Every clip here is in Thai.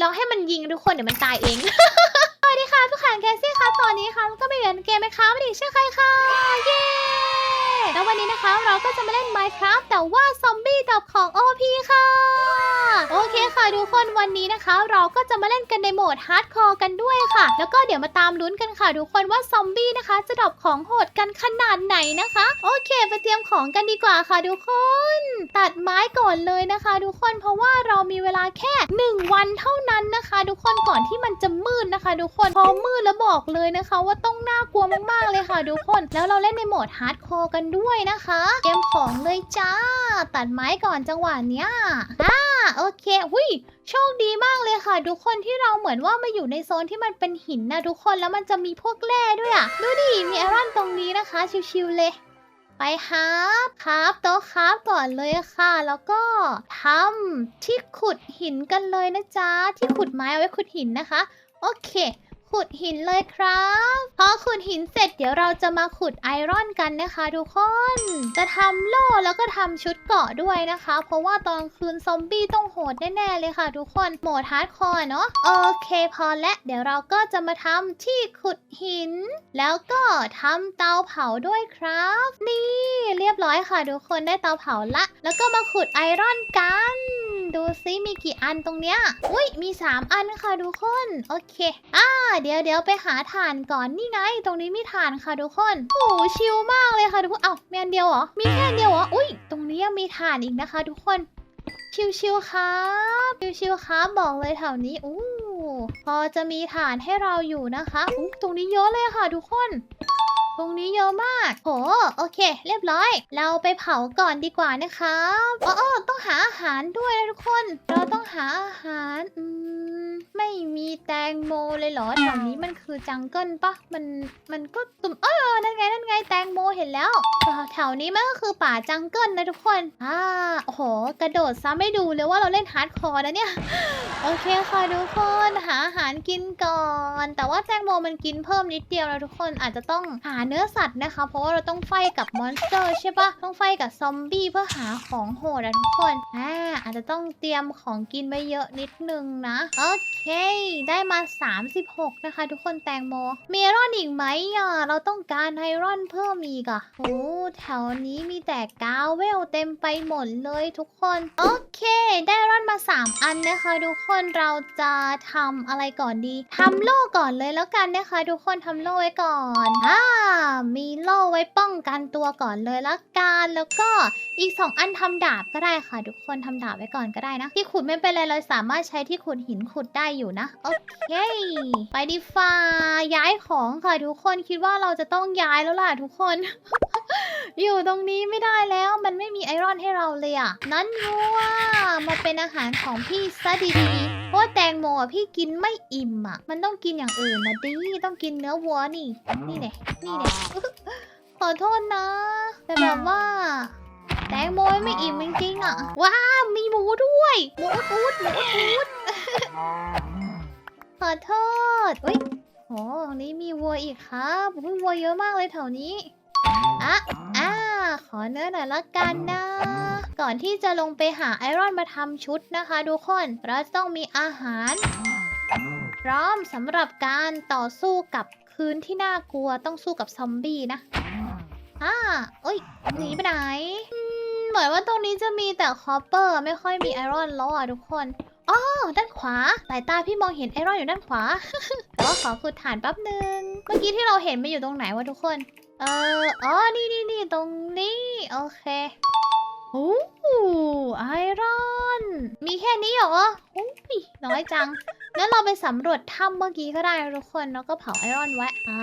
เราให้มันยิงทุกคนเดี๋ยวมันตายเอง สวัสดีค่ะทุกคนแคสซี่ค่ะตอนนี้ค่ะก็ไม่เหมือนเกมไหมคะไม่ได้ชื่อใครค่ะ เย้ แล้ววันนี้นะคะ เราก็จะมาเล่น Minecraft แต่ว่าซอมบี้ดับของ OP ค่ะ โอเคค่ะทุกคนวันนี้นะคะ เราก็จะมาเล่นกันในโหมดฮาร์ดคอร์กันด้วยค่ะ แล้วก็เดี๋ยวมาตามลุ้นกันค่ะทุกคนว่าซอมบี้นะคะ จะดับของโหดกันขนาดไหนนะคะ โอเค ไปเตรียมของกันดีกว่าค่ะทุกคน ตัดไม้ก่อนเลยนะคะ ทุกคนเพราะว่าเรามีเวลาแค่ 1 วันเท่านั้นนะคะ ทุกคนก่อนที่มันจะมืดนะคะ ทุกคนพอมืดแล้วบอกเลยนะคะ ว่าต้องน่ากลัวมากๆเลยค่ะทุกคน แล้วเราเล่นในโหมดฮาร์ดคอร์กันด้วยด้วยนะคะเตรียมของเลยจ้า ตัดไม้ก่อนจังหวะเนี้ยอ่าโอเคหุยโชคดีมากเลยค่ะ ทุกคนที่เราเหมือนว่ามาอยู่ในโซนที่มันเป็นหินนะทุกคนแล้วมันจะมีพวกแร่ด้วยอะดูดิมีไอรอนตรงนี้นะคะ ชิวๆเลยไปครับครับโต๊ะครับก่อนเลยค่ะ แล้วก็ทำที่ขุดหินกันเลยนะจ๊ะ ที่ขุดไม้เอาไว้ขุดหินนะคะ โอเค ขุดหินเลยครับพอขุดหินเสร็จเดี๋ยวเราจะมาขุดไอรอนกันนะคะ ทุกคน จะทำโล่แล้วก็ทำชุดเกราะด้วยนะคะ เพราะว่าตอนคืนซอมบี้ต้องโหดแน่ๆเลยค่ะ ทุกคนโหมดฮาร์ดคอร์เนาะโอเคพอและเดี๋ยวเราก็จะมาทำที่ขุดหิน แล้วก็ทำเตาเผาด้วยครับ นี่เรียบร้อยค่ะ ทุกคนได้เตาเผาละ แล้วก็มาขุดไอรอนกันดูซิมีกี่อันตรงเนี้ย อุ้ยมี 3 อันค่ะทุกคน โอเคอ่าเดี๋ยวเดี๋ยวไปหาถ่านก่อนนี่ไงตรงนี้มีถ่านค่ะทุกคนโอ้โหชิลมากเลยค่ะทุกคนเอ้ามีอันเดียวเหรอมีแค่อันเดียวเหรออุ้ยตรงนี้ยังมีถ่านอีกนะคะ ทุกคนชิวๆครับชิวๆครับบอกเลยแถวนี้อู้พอจะมีฐานให้เราอยู่นะคะอู้ตรงนี้เยอะเลยค่ะทุกคน ตรงนี้เยอะมากโหโอเค เรียบร้อย เราไปเผาก่อนดีกว่านะคะอ๋อออต้องหาอาหารด้วยนะทุกคน เราต้องหาอาหารอืมไม่มีแตงโมเลยเหรอแถวนี้มันคือจังเกิลปะมันมันก็ตุ่มเออนั่นไงนั่นไงแตงโมเห็นแล้วแถวนี้มันก็คือป่าจังเกิลนะทุกคนอ่าโอ้โห กระโดดซ้ำไม่ดูเลยว่าเราเล่นฮาร์ดคอร์นะเนี่ยโอเคค่ะทุกคนหาอาหารกินก่อน แต่ว่าแตงโมมันกินเพิ่มนิดเดียวนะทุกคนอาจจะต้องหาเนื้อสัตว์นะคะ เพราะว่าเราต้องไฟกับมอนสเตอร์ใช่ปะต้องไฟกับซอมบี้เพื่อหาของโหดอะทุกคนอ่าอาจจะต้องเตรียมของกินไว้เยอะนิดนึงนะโอเค ได้มา 36 นะคะ ทุกคนแตงโมมีไอรอนอีกไหมอะเราต้องการไอรอนเพิ่มอีกอะโอ้แถวนี้มีแต่กาวเวลเต็มไปหมดเลยทุกคนโอเค ได้รอนมา 3 อันนะคะ ทุกคนเราจะทำอะไรก่อนดีทำโล่ก่อนเลยแล้วกันนะคะ ทุกคนทำโล่ไว้ก่อนอ่ามีโล่ไว้ป้องกันตัวก่อนเลยละกันแล้วก็อีก 2 อันทำดาบก็ได้ค่ะ ทุกคนทำดาบไว้ก่อนก็ได้นะ ที่ขุดไม่เป็นไรเราสามารถใช้ที่ขุดหินขุดได้อยู่นะโอเคไปดีฟ้าย้ายของค่ะทุกคนคิดว่าเราจะต้องย้ายแล้วล่ะทุกคน อยู่ตรงนี้ไม่ได้แล้วมันไม่มีไอรอนให้เราเลยอะนั้นงัวมาเป็นอาหารของพี่ซะดีๆ เพราะว่าแตงโมอะพี่กินไม่อิ่มอะ มันต้องกินอย่างอื่นนะดิต้องกินเนื้อวัวนี่ นี่แน่นี่แน่ขอโทษนะ แต่แบบว่า แตงโมไม่อิ่มจริงๆอะ ว้าวมีหมูด้วยหมูอูดหมูอูดขอโทษอุ้ยโหตรงนี้มีวัวอีกครับอุ้ยวัวเยอะมากเลยแถวนี้ อะอ่าขอเนื้อหน่อยละกันนะ ก่อนที่จะลงไปหาไอรอนมาทำชุดนะคะทุกคน เราจะต้องมีอาหาร พร้อมสำหรับการต่อสู้กับคืนที่น่ากลัวต้องสู้กับซอมบี้นะอ่าเอ้ยหนีไปไหนเหมือนว่าตรงนี้จะมีแต่คอปเปอร์ ไม่ค่อยมีไอรอนแล้วอะทุกคนอ๋อด้านขวาสายตาพี่มองเห็นไอรอนอยู่ด้านขวาแต่ว่าขอขุดฐานแป๊บหนึ่งเมื่อกี้ที่เราเห็นมันอยู่ตรงไหนวะทุกคน เอออ๋อ นี่นี่นี่ตรงนี้ โอเค โอ้ไอรอน มีแค่นี้เหรอโอ้ยน้อยจัง งั้นเราไปสำรวจถ้ำเมื่อกี้ก็ได้ทุกคน แล้วก็เผาไอรอนไว้ อ่า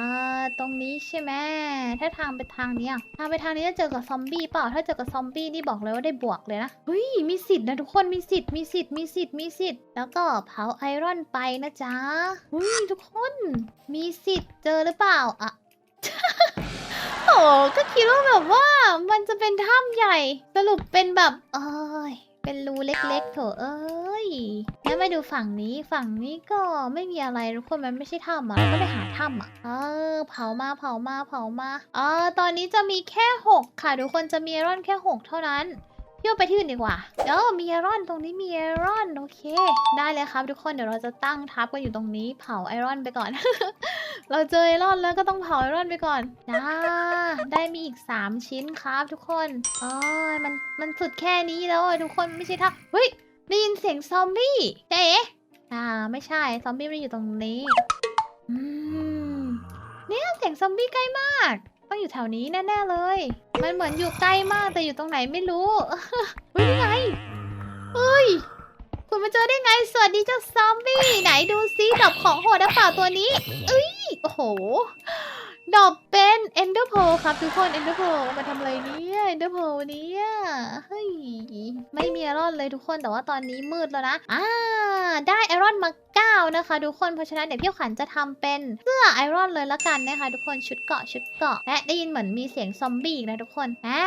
ตรงนี้ใช่ไหม ถ้าทางไปทางนี้ทางไปทางนี้จะเจอกับซอมบี้เปล่า ถ้าเจอกับซอมบี้นี่บอกเลยว่าได้บวกเลยนะ เฮ้ย มีสิทธิ์นะทุกคน มีสิทธิ์ มีสิทธิ์ มีสิทธิ์ มีสิทธิ์ แล้วก็เผาไอรอนไปนะจ๊ะเฮ้ยทุกคน มีสิทธิ์ เจอหรือเปล่า อะ ก็คิดว่าแบบว่ามันจะเป็นถ้ำใหญ่ สรุปเป็นแบบ เอ้ย เป็นรูเล็กๆ โถเอ้ย แล้วมาดูฝั่งนี้ฝั่งนี้ก็ไม่มีอะไรทุกคนมันไม่ใช่ถ้ำอะเราก็ไปหาถ้ำอะ เออ เผามาเผามาเผามา เออ ตอนนี้จะมีแค่ 6 ค่ะ ทุกคนจะมีร่อนแค่ 6 เท่านั้น พี่ว่าไปที่อื่นดีกว่าเดี๋ยวมีไอรอนตรงนี้มีไอรอนโอเค ได้เลยครับทุกคนเดี๋ยวเราจะตั้งทับกันอยู่ตรงนี้เผาไอรอนไปก่อน เราเจอไอรอนแล้วก็ต้องเผาไอรอนไปก่อนนะได้มีอีก 3 ชิ้นครับทุกคนอ๋อมันมันสุดแค่นี้แล้วทุกคนไม่ใช่ท่าเฮ้ยได้ยินเสียงซอมบี้เจ๊อ่าไม่ใช่ซอมบี้ไม่ได้อยู่ตรงนี้อืมเนี่ยเสียงซอมบี้ใกล้มาก ต้องอยู่แถวนี้แน่ๆเลย มันเหมือนอยู่ใกล้มากแต่อยู่ตรงไหนไม่รู้ เฮ้ยนี่ไงเฮ้ย คุณมาเจอได้ไง สวัสดีเจ้าซอมบี้ ไหนดูซิดอกของโหดหรือเปล่าตัวนี้ เอ้ย โอ้โห ดอกเป็นเอนเดอร์โพครับทุกคนเอนเดอร์โพมาทำอะไรเนี่ยเอนเดอร์โพเนี่ยเฮ้ย ไม่มีไอรอนเลยทุกคนแต่ว่าตอนนี้มืดแล้วนะ อ่า ได้ไอ รอนมาเก้านะคะทุกคนเพราะฉะนั้นเดี๋ยวพี่ขวัญจะทำเป็นเสื้อไอรอนเลยละกันนะคะทุกคนชุดเกาะชุดเกาะ และได้ยินเหมือนมีเสียงซอมบี้นะทุกคนอ่า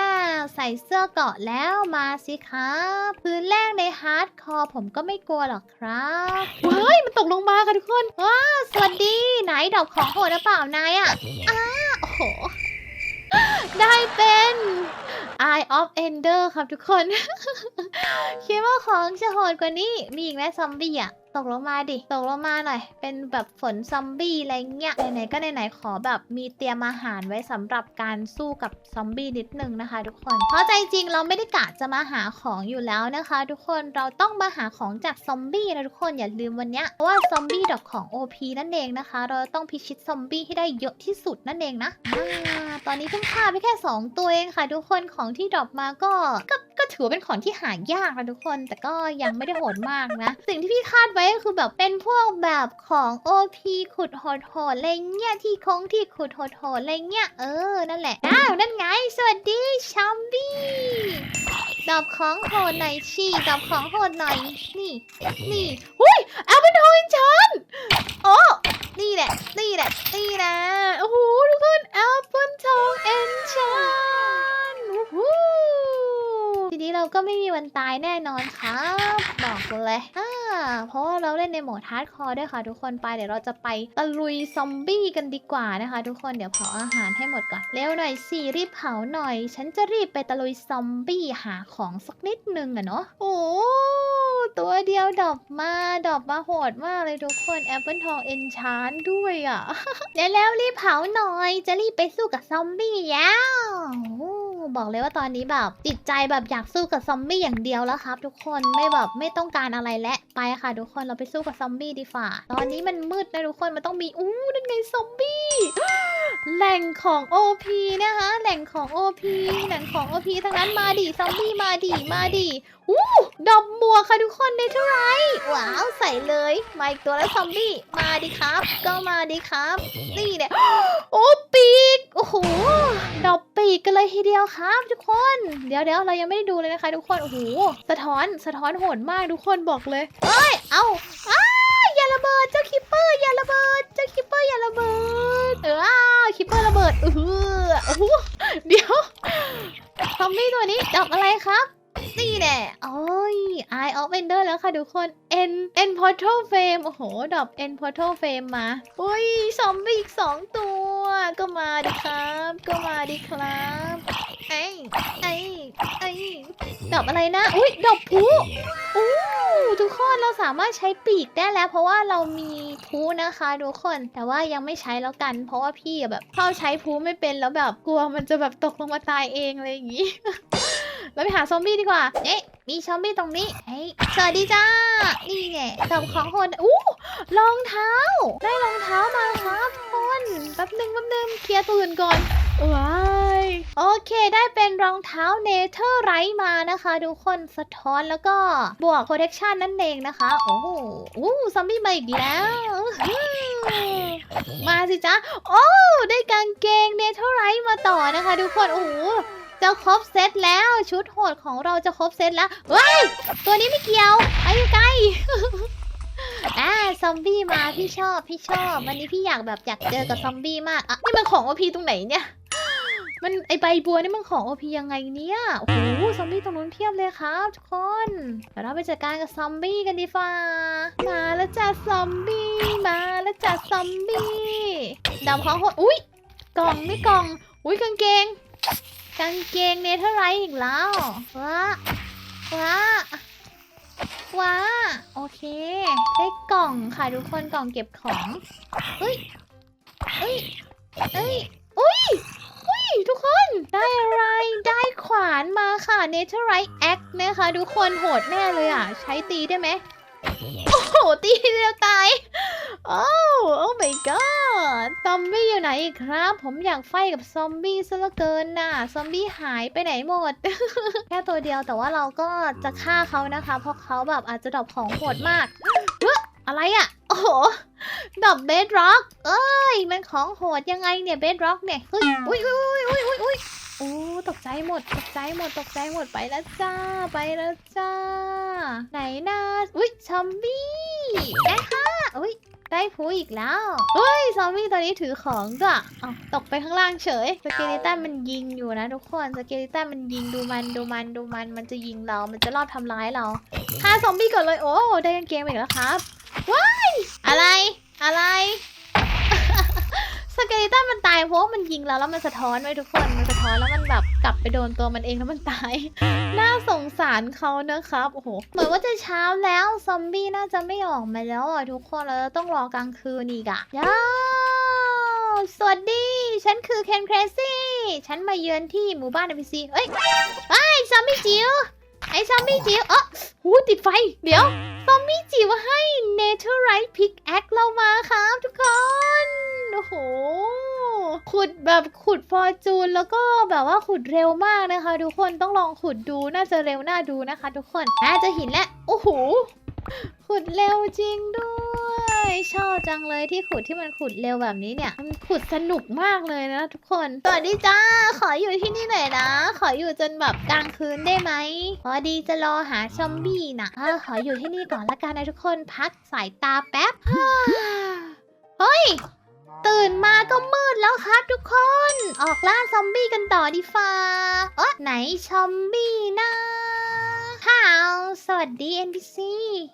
ใส่เสื้อเกาะแล้วมาสิครับพื้นแรกในฮาร์ดคอร์ผมก็ไม่กลัวหรอกครับว้ายมันตกลงมาค่ะทุกคนว้าสวัสดีไหนดอกของโหดหรือเปล่านายอะอ้าโอ้โหได้เป็น Eye of Ender ครับทุกคน คิดว่าของจะโหดกว่านี้ มีอีกไหมซอมบี้อะ ตกลงมาดิ ตกลงมาหน่อย เป็นแบบฝนซอมบี้อะไรเงี้ย ไหนๆ ก็ไหนๆ ขอแบบมีเตรียมอาหารไว้สำหรับการสู้กับซอมบี้นิดนึงนะคะ ทุกคน เพราะใจจริงเราไม่ได้กะจะมาหาของอยู่แล้วนะคะ ทุกคน เราต้องมาหาของจากซอมบี้นะทุกคน อย่าลืมวันเนี้ยเพราะว่าซอมบี้ดอกของ OP นั่นเองนะคะ เราต้องพิชิตซอมบี้ให้ได้เยอะที่สุดนั่นเองนะอตอนนี้เพิ่งฆ่าไปแค่ 2 ตัวเองค่ะ ทุกคน ของที่ดรอปมาก็ก็ ก็ถือว่าเป็นของที่หายากนะทุกคน แต่ก็ยังไม่ได้โหดมากนะ สิ่งที่พี่คาดไว้ก็คือแบบเป็นพวกแบบของ OP ขุดโหดอะไรเงี้ยที่คงที่ขุดโหดอะไรเงี้ยเออนั่นแหละอ้าวนั่นไง สวัสดีชัมบี้ดอบของโหดหน่อยชีดอบของโหดหน่อยนี่ นี่หุ้ยแอปเปิลทองฉันโอ้นี่แหละนี่แหละนี่แหละโอ้โหทุกคนแอปเปิลทองเอนชันโอ้โห ทีนี้เราก็ไม่มีวันตายแน่นอนครับบอกเลยอ่าเพราะว่าเราเล่นในโหมดฮาร์ดคอร์ด้วยค่ะ ทุกคนไปเดี๋ยวเราจะไปตะลุยซอมบี้กันดีกว่านะคะ ทุกคนเดี๋ยวเผาอาหารให้หมดก่อนเร็วหน่อยสิรีบเผาหน่อย ฉันจะรีบไปตะลุยซอมบี้หาของสักนิดนึงอะเนาะโอ้ตัวเดียวดอกมาดอกมาโหดมากเลยทุกคนแอปเปิลทองเอนชานด้วยอะ่ะแล้วแล้วรีบเผาหน่อย จะรีบไปสู้กับซอมบี้แล้ว บอกเลยว่าตอนนี้แบบ จิตใจแบบอยากสู้กับซอมบี้อย่างเดียวแล้วครับ ทุกคนไม่แบบไม่ต้องการอะไรและไปค่ะ ทุกคนเราไปสู้กับซอมบี้ดีฝ่าตอนนี้มันมืดนะทุกคนมันต้องมีอู้นั่นไงซอมบี้ ล่งของ OP นะคะ แหล่งของ OP แหล่งของ OP ทั้งนั้นมาดิซอมบี้มาดิมาดิอู้ดอกบัวค่ะทุกคนได้เท่าไหร่ว้าวใส่เลยมาอีกตัวแล้วซอมบี้มาดิครับ ก็มาดิครับ นี่เนี่ยโอ้ปีกโอ้โหดอกปีกกันเลยทีเดียวครับ ทุกคน เดี๋ยวเดี๋ยวเรายังไม่ได้ดูเลยนะคะ ทุกคนโอ้โหสะท้อนสะท้อนโหดมากทุกคนบอกเลยเอ้ยเอา้าอย่าระเบิด เจ้าคิปเปอร์อย่าระเบิด เจ้าคิปเปอร์อย่าระเบิด เอออ้าวคิปเปอร์ระเบิดเออโอ้โหเดี๋ยวซอมบี้ตัวนี้ดอกอะไรครับ นี่แน่โอ้ย Eye of Ender แล้วค่ะทุกคน N N Portal Frame โอ้โหดอก N Portal Frame มาอุ้ยซอมบี้อีกสองตัว ก็มาดิครับ ก็มาดิครับไอ้ไอ้ไอ้ดอกอะไรนะ อุ้ยดอกพูอู้ทุกคนเราสามารถใช้ปีกได้แล้ว เพราะว่าเรามีพูนะคะทุกคนแต่ว่ายังไม่ใช้แล้วกัน เพราะว่าพี่อะแบบเข้าใช้พูไม่เป็นแล้วแบบกลัวมันจะแบบตกลงมาตายเองอะไรอย่างงี้ เราไปหาซอมบี้ดีกว่า เอ๊ะ มีซอมบี้ตรงนี้เฮ้ยสวัสดีจ้า นี่ไงดอกของคนอู้รองเท้า ได้รองเท้ามาครับทุกคนแป๊บหนึ่งแป๊บหนึ่งเคลียร์ตัวอื่นก่อนว้ายโอเคได้เป็นรองเท้าเนเธอร์ไรท์มานะคะทุกคนสะท้อนแล้วก็บวก protection นั่นเองนะคะ โอ้โหซอมบี้มาอีกแล้วมาสิจ้าโอ้ ได้กางเกงเนเธอร์ไรท์มาต่อนะคะทุกคน โอ้โห จะครบเซตแล้วชุดโหดของเราจะครบเซตแล้วเฮ้ยตัวนี้ไม่เกี่ยวไปไกลอ่าซอมบี้มาพี่ชอบพี่ชอบวันนี้พี่อยากแบบอยากเจอกับซอมบี้มากอะนี่มันของโอพีตรงไหนเนี่ย มันไอใบบัวนี่มันของโอพียังไงเนี่ยโอ้โหซอมบี้ตรงนู้นเพียบเลยครับทุกคนเดี๋ยวเราไปจัดการกับซอมบี้กันดีฟ้ามาแล้วจ้าซอมบี้มาแล้วจ้าซอมบี้ดำของโหดอุ้ยกล่องไม่กล่องอุ้ยกางเกง กางเกงเนเธอร์ไรท์อีกแล้วว้าว้าว้าโอเค ได้กล่องค่ะทุกคนกล่องเก็บของเฮ้ยเฮ้ยเฮ้ยอุ้ยอุ้ยทุกคนได้อะไรได้ขวานมาค่ะ Naturite Act นะคะทุกคนโหดแน่เลยอะ ใช้ตีได้ไหม โอ้โหตีเดียวตาย โอ้โอ้ my god ซอมบี้อยู่ไหนอีกครับ ผมอยากไฟกับซอมบี้ซะเหลือเกินน่ะ ซอมบี้หายไปไหนหมด แค่ตัวเดียวแต่ว่าเราก็จะฆ่าเขานะคะ เพราะเขาแบบอาจจะดรอปของโหดมากเฮ้ยอะไรอะ่ะ โอ้โหดรอปเบดร็อก เอ้ย มันของโหดยังไงเนี่ยเบดร็อกเนี่ยเฮ้ยอุ้ยอุ้ยอุ้ยอุ้ยอุ้ย โอ้ตกใจหมด ตกใจหมด ตกใจหมดไปแล้วจ้า ไปแล้วจ้า ไหนนะอุ้ยซอมบี้แอะค่ะอุ้ยได้พูอีกแล้วเฮ้ยซอมบี้ตัวนี้ถือของด้วยอ้าวตกไปข้างล่างเฉย สเกลิตันมันยิงอยู่นะทุกคน สเกลิตันมันยิงดูมันดูมันดูมัน มันจะยิงเรา มันจะรอบทำร้ายเราฆ่าซอมบี้ก่อนเลย โอ้ ได้กางเกงอีกแล้วครับ ว้าย อะไร อะไรสเกลิตันมันตายเพราะมันยิงเราแล้วมันสะท้อนไว้ทุกคน มันสะ อนแล้วมันแบบกลับไปโดนตัวมันเองแล้วมันตาย น่าสงสารเขานะครับ โอ้โห เหมือนว่าจะเช้าแล้ว ซอมบี้น่าจะไม่ออกมาแล้วอะทุกคนเราจะต้องรอกลางคืนอีกอะยาสวัสดี ฉันคือเคนเครซี่ฉันมาเยือนที่หมู่บ้าน NPC เอ้ยไอ้ซอมบี้จิ๋วไอ้ซอมบี้จิ๋วเออหูติดไฟ เดี๋ยว มบี้จิ๋วให้ Naturite Pickaxe เรามาครับทุกคน โอ้โห ขุดแบบขุดฟอร์จูนแล้วก็แบบว่าขุดเร็วมากนะคะ ทุกคนต้องลองขุดดูน่าจะเร็วน่าดูนะคะ ทุกคนน่าจะหินแล้ว โอ้โห ขุดเร็วจริงด้วย ชอบจังเลยที่ขุดที่มันขุดเร็วแบบนี้เนี่ย มันขุดสนุกมากเลยนะทุกคน สวัสดีจ้า ขออยู่ที่นี่หน่อยนะ ขออยู่จนแบบกลางคืนได้ไหมพอดีจะรอหาซอมบี้นะเออขออยู่ที่นี่ก่อนละกันนะทุกคน พักสายตาแป๊บ เฮ้ย ตื่นมาก็มืดแล้วครับทุกคน ออกล่าซอมบี้กันต่อดีฟ้าเอ๊ะไหนซอมบี้นะ ฮ่าวสวัสดี NPC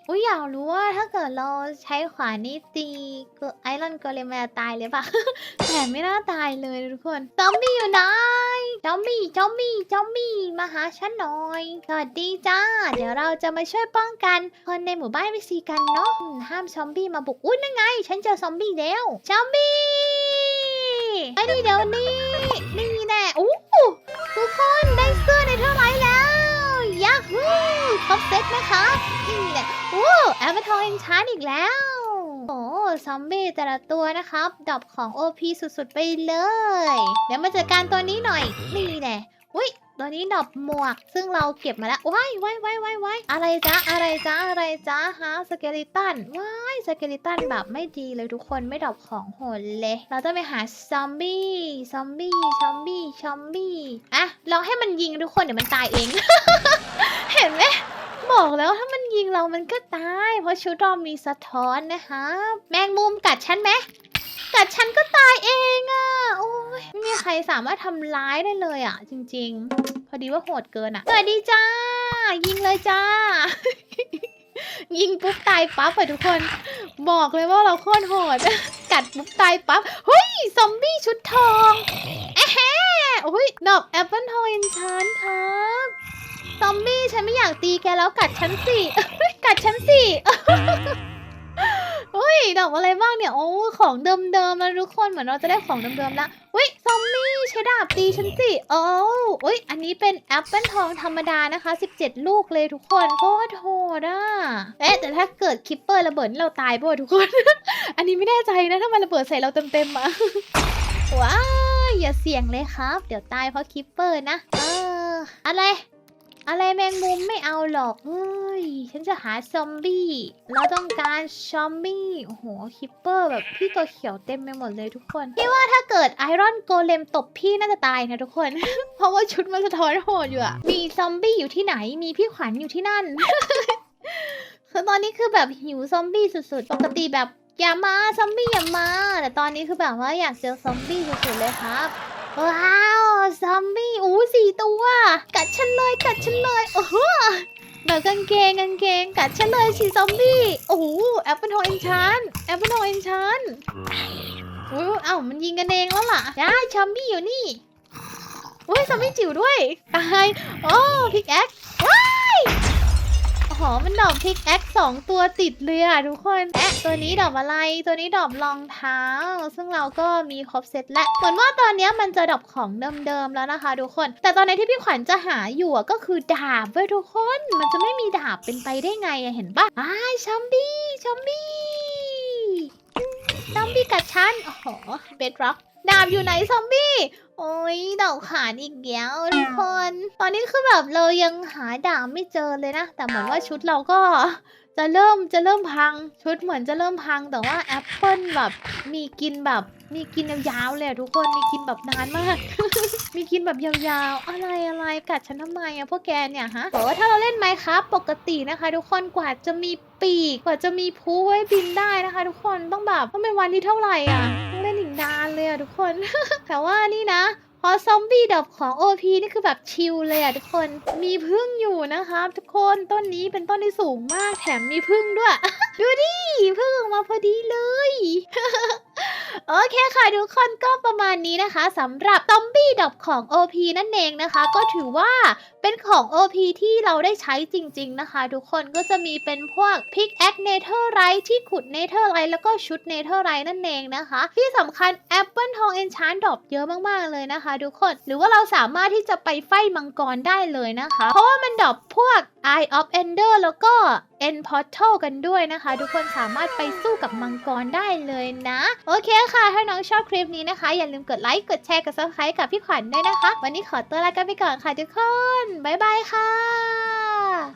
อุ้ยอยากรู้ว่าถ้าเกิดเราใช้ขวานนี้ตีก็ไอรอนก็เลยมาตายเลยปะ แต่ไม่น่าตายเลยทุกคน ซอมบี้อยู่ไหน ซอมบี้ ซอมบี้ ซอมบี้ มาหาฉันหน่อย สวัสดีจ้า เดี๋ยวเราจะมาช่วยป้องกัน คนในหมู่บ้าน NPC กันเนาะ ห้ามซอมบี้มาบุก อุ้ยนั่นไง ฉันเจอซอมบี้แล้ว ซอมบี้ไอ้นี่เดี๋ยวนี้นี่แน่อู้ทุกคนได้เสื้อในเท่าไหร่แล้ว ครบเซ็ตนะคะนี่แหละโอ้แอมเบอร์ทอยชาร์จอีกแล้ว โอ้ซอมบี้แต่ละตัวนะครับดอปของ OP สุดๆไปเลย เดี๋ยวมาจัดการตัวนี้หน่อย นี่แน่อุ้ยตัวนี้ดอปหมวก ซึ่งเราเก็บมาแล้วว้ายว้ายว้ายว้ายว้ายอะไรจ๊ะอะไรจ๊ะอะไรจ๊ะฮะสเกลิตันว้ายสเกลิตันแบบไม่ดีเลยทุกคนไม่ดอปของโหดเลย เราต้องไปหาซอมบี้ซอมบี้ซอมบี้ซอมบี้อะลองให้มันยิงทุกคนเดี๋ยวมันตายเอง เห็นไหม บอกแล้วถ้ามันยิงเรามันก็ตาย เพราะชุดเรามีสะท้อนนะคะ แมงมุมกัดฉันไหมกัดฉันก็ตายเองอะ่ะ โอ้ยไม่มีใครสามารถทำร้ายได้เลยอะ่ะ จริง ๆ พอดีว่าโหดเกินอะ่ะสวัสดีจ้า ยิงเลยจ้า ยิงปุ๊บตายปั๊บอะทุกคน บอกเลยว่าเราโคตรโหด กัดปุ๊บตายปั๊บเฮ้ย ซอมบี้ชุดทองแอะแฮโอ้ยดอกแอปเปิลทองอินชานครับ ซอมบี้ฉันไม่อยากตีแกแล้วกัดฉันสิ กัดฉันสิเฮ้ยดอกอะไรบ้างเนี่ย โอ้ของเดิมๆแล้วทุกคนเหมือนเราจะได้ของเดิมๆแล้วเฮ้ยซอมบี้ใช้ดาบตีฉันสิโอ้เฮ้ยอันนี้เป็นแอปเปิลทองธรรมดานะคะ 17 ลูกเลยทุกคนโคตรโหดอะเอ๊ะแต่ถ้าเกิดคิปเปอร์ระเบิดเราตายป่ะวะทุกคน อันนี้ไม่แน่ใจนะถ้ามันระเบิดใส่เราเต็มๆอะว้าอย่าเสี่ยงเลยครับ เดี๋ยวตายเพราะคิปเปอร์นะเอออะไร อะไรแมงมุมไม่เอาหรอกเฮ้ย ฉันจะหาซอมบี้ เราต้องการซอมบี้ โอ้โห คิปเปอร์แบบพี่ตัวเขียวเต็มไปหมดเลยทุกคนพี่ว่าถ้าเกิดไอรอนโกเลมตบพี่น่าจะตายนะทุกคน เพราะว่าชุดมันสะท้อนโหดอยู่อะมีซอมบี้อยู่ที่ไหน มีพี่ขวัญอยู่ที่นั่น คือตอนนี้คือแบบหิวซอมบี้สุดๆ ปกติแบบอย่ามาซอมบี้อย่ามา แต่ตอนนี้คือแบบว่าอยากเจอซอมบี้สุดๆเลยครับว้าว ซอมบี้อู้สี่ตัว กัดฉันเลย กั ดฉันเลย โอ้โหแบบกางเกงกางเกงกัดฉันเลยสิซอมบี้ โอ้โหแอปเปิลทองเอนชานแอปเปิลทองเอนชานอุ้ยเอ้ามันยิงกันเองแล้วล่ะได้ชอมบี้อยู่นี่อุ้ยซอมบี้จิ๋วด้วยตายโอ้พิกแอคว้าย มันดอกพิกแอคสองตัวติดเลยอะทุกคนแอะตัวนี้ดอกอะไร ตัวนี้ดอกรองเท้า ซึ่งเราก็มีครบเซตแล้วเหมือนว่าตอนเนี้ยมันจะดอกของเดิมๆแล้วนะคะทุกคน แต่ตอนนี้ที่พี่ขวัญจะหาอยู่อะก็คือดาบเว้ยทุกคน มันจะไม่มีดาบเป็นไปได้ไงอะเห็นปะอ้ายชอมบี้ชอมบี้ชอมบี้กัดฉันโอ้โหเบดร็อก ดาบอยู่ไหนซอมบี้ โอ้ยดอกขาดอีกแล้วทุกคน ตอนนี้คือแบบเรายังหาดาบไม่เจอเลยนะ แต่เหมือนว่าชุดเราก็จะเริ่มจะเริ่มพัง ชุดเหมือนจะเริ่มพัง แต่ว่าแอปเปิลแบบมีกินแบบมีกินยาวๆเลยทุกคนมีกินแบบนานมาก มีกินแบบยาวๆ อะไรอะไรกัดฉันทำไมอะพวกแกเนี่ยฮะบอกว่าถ้าเราเล่นไมค์ครับปกตินะคะ ทุกคนกว่าจะมีปีกกว่าจะมีพูไว้บินได้นะคะ ทุกคนต้องแบบต้องเป็นวันที่เท่าไหร่อะต้องเล่น นานเลยอะทุกคน แต่ว่านี่นะ พอซอมบี้ดอกของ OP นี่คือแบบชิลเลยอะทุกคน มีพึ่งอยู่นะคะทุกคนต้นนี้เป็นต้นที่สูงมากแถมมีพึ่งด้วย ดูดิพึ่งออกมาพอดีเลยโอเคค่ะทุกคนก็ประมาณนี้นะคะสำหรับซอมบี้ดอกของ OP นั่นเองนะคะ ก็ถือว่าเป็นของ OP ที่เราได้ใช้จริง ๆนะคะ ทุกคนก็จะมีเป็นพวก Pick Axe Netherite ที่ขุด Netherite แล้วก็ชุด Netherite นั่นเองนะคะ ที่สำคัญ Apple ทอง Enchant ดอกเยอะมากๆเลยนะคะ ทุกคนหรือว่าเราสามารถที่จะไปไฟมังกรได้เลยนะคะ เพราะว่ามันดอกพวก Eye of Ender แล้วก็ End Portal กันด้วยนะคะ ทุกคนสามารถไปสู้กับมังกรได้เลยนะโอเคค่ะ ถ้าน้องชอบคลิปนี้นะคะ อย่าลืมกดไลค์กดแชร์กดซับสไครต์กับพี่ขวัญด้วยนะคะ วันนี้ขอตัวลากันไปก่อนค่ะทุกคนบ๊ายบายค่ะ